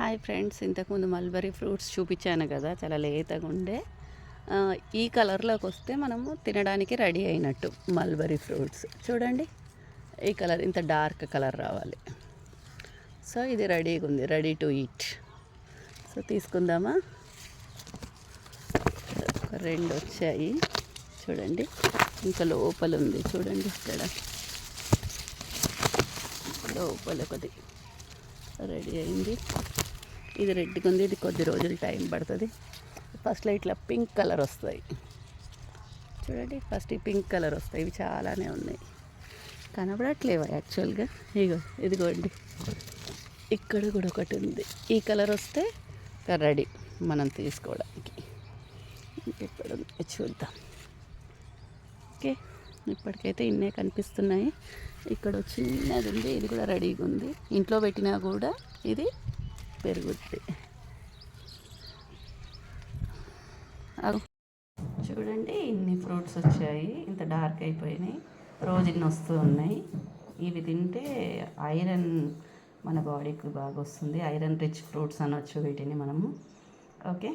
Hi friends ఇంతకుముందు mulberry fruits చూపించాను కదా చాలా లేతగా ఉండే. ఈ కలర్లోకి వస్తే మనము తినడానికి రెడీ అయినట్టు మల్బరీ ఫ్రూట్స్ చూడండి ఈ కలర్ ఇంత డార్క్ కలర్ రావాలి. సో ఇది రెడీగా ఉంది రెడీ టు ఈట్ సో తీసుకుందామా? ఒక రెండు వచ్చాయి. చూడండి ఇంకా లోపల ఉంది చూడండి ఇక్కడ. లోపల ఒకటి రెడీ అయింది. ఇది రెడ్గా ఉంది ఇది కొద్ది రోజులు టైం పడుతుంది. ఫస్ట్లో ఇట్లా పింక్ కలర్ వస్తాయి. చూడండి ఫస్ట్ ఈ పింక్ కలర్ వస్తాయి ఇవి చాలానే ఉన్నాయి. కనబడట్లేవా యాక్చువల్గా? ఇగో ఇదిగోండి. ఇక్కడ కూడా ఒకటి ఉంది. ఈ కలర్ వస్తే రెడీ మనం తీసుకోవడానికి. ఇప్పుడు చూద్దాం. ఓకే ఇప్పటికైతే ఇన్నే కనిపిస్తున్నాయి. ఇక్కడ చిన్నది ఉంది ఇది కూడా రెడీగా ఉంది. ఇంట్లో పెట్టినా కూడా ఇది పెరుగుద్ది. చూడండి ఇన్ని ఫ్రూట్స్ వచ్చాయి. ఇంత డార్క్ అయిపోయినాయి. రోజు ఇన్ని వస్తూ ఉన్నాయి. ఇవి తింటే ఐరన్ మన బాడీకి బాగా వస్తుంది. ఐరన్ రిచ్ ఫ్రూట్స్ అనొచ్చు వీటిని మనము. ఓకే?